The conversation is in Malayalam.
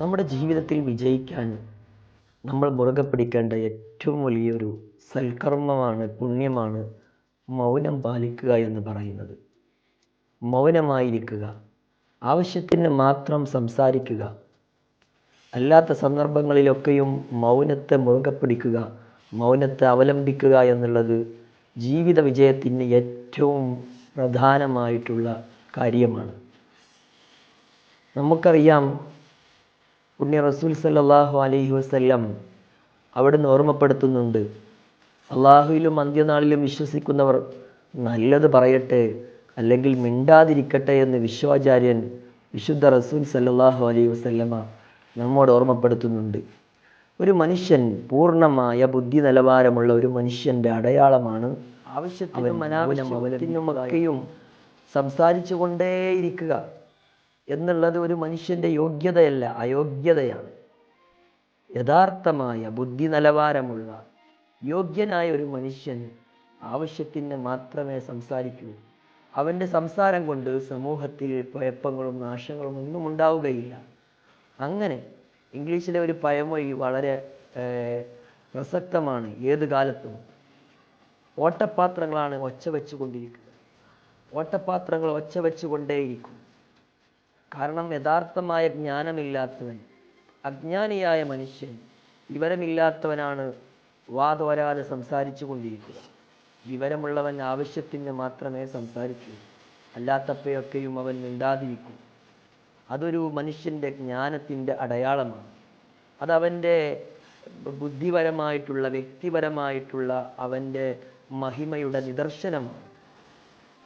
നമ്മുടെ ജീവിതത്തിൽ വിജയിക്കാൻ നമ്മൾ മുറുകെ പിടിക്കേണ്ട ഏറ്റവും വലിയൊരു സൽക്കർമ്മമാണ് പുണ്യമാണ് മൗനം പാലിക്കുക എന്ന് പറയുന്നത്. മൗനമായിരിക്കുക ആവശ്യത്തിന് മാത്രം സംസാരിക്കുക അല്ലാത്ത സന്ദർഭങ്ങളിലൊക്കെയും മൗനത്തെ മുറുകെ പിടിക്കുക മൗനത്തെ അവലംബിക്കുക എന്നുള്ളത് ജീവിത വിജയത്തിന് ഏറ്റവും പ്രധാനമായിട്ടുള്ള കാര്യമാണ്. നമുക്കറിയാം പുണ്യ റസൂൽ സല്ലല്ലാഹു അലൈഹി വസല്ലം അവിടുന്ന് ഓർമ്മപ്പെടുത്തുന്നുണ്ട്. അള്ളാഹുവിലും അന്ത്യനാളിലും വിശ്വസിക്കുന്നവർ നല്ലത് പറയട്ടെ അല്ലെങ്കിൽ മിണ്ടാതിരിക്കട്ടെ എന്ന് വിശ്വാചാര്യൻ വിശുദ്ധ റസൂൽ സല്ലല്ലാഹു അലൈഹി വസല്ലമ നമ്മോട് ഓർമ്മപ്പെടുത്തുന്നുണ്ട്. ഒരു മനുഷ്യൻ പൂർണമായ ബുദ്ധി നിലവാരമുള്ള ഒരു മനുഷ്യന്റെ അടയാളമാണ് ആവശ്യത്തിനും അനാവശ്യത്തിനുമൊക്കെയും സംസാരിച്ചു കൊണ്ടേയിരിക്കുക എന്നുള്ളത് ഒരു മനുഷ്യന്റെ യോഗ്യതയല്ല അയോഗ്യതയാണ്. യഥാർത്ഥമായ ബുദ്ധി നിലവാരമുള്ള യോഗ്യനായ ഒരു മനുഷ്യൻ ആവശ്യത്തിന് മാത്രമേ സംസാരിക്കൂ. അവന്റെ സംസാരം കൊണ്ട് സമൂഹത്തിൽ കുഴപ്പങ്ങളും നാശങ്ങളും ഒന്നും ഉണ്ടാവുകയില്ല. അങ്ങനെ ഇംഗ്ലീഷിലെ ഒരു പഴമൊഴി വളരെ പ്രസക്തമാണ് ഏത് കാലത്തും. ഓട്ടപാത്രങ്ങളാണ് ഒച്ച വെച്ചുകൊണ്ടിരിക്കുന്നത്. ഓട്ടപാത്രങ്ങൾ ഒച്ച വെച്ചുകൊണ്ടേയിരിക്കും. കാരണം യഥാർത്ഥമായ ജ്ഞാനമില്ലാത്തവൻ അജ്ഞാനിയായ മനുഷ്യൻ വിവരമില്ലാത്തവനാണ് വാതോരാതെ സംസാരിച്ചു കൊണ്ടിരിക്കുക വിവരമുള്ളവൻ ആവശ്യത്തിന് മാത്രമേ സംസാരിക്കൂ. അല്ലാത്തപ്പോഴൊക്കെയും അവൻ മിണ്ടാതിരിക്കും. അതൊരു മനുഷ്യന്റെ ജ്ഞാനത്തിന്റെ അടയാളമാണ്. അതവന്റെ ബുദ്ധിപരമായിട്ടുള്ള വ്യക്തിപരമായിട്ടുള്ള അവന്റെ മഹിമയുടെ നിദർശനമാണ്.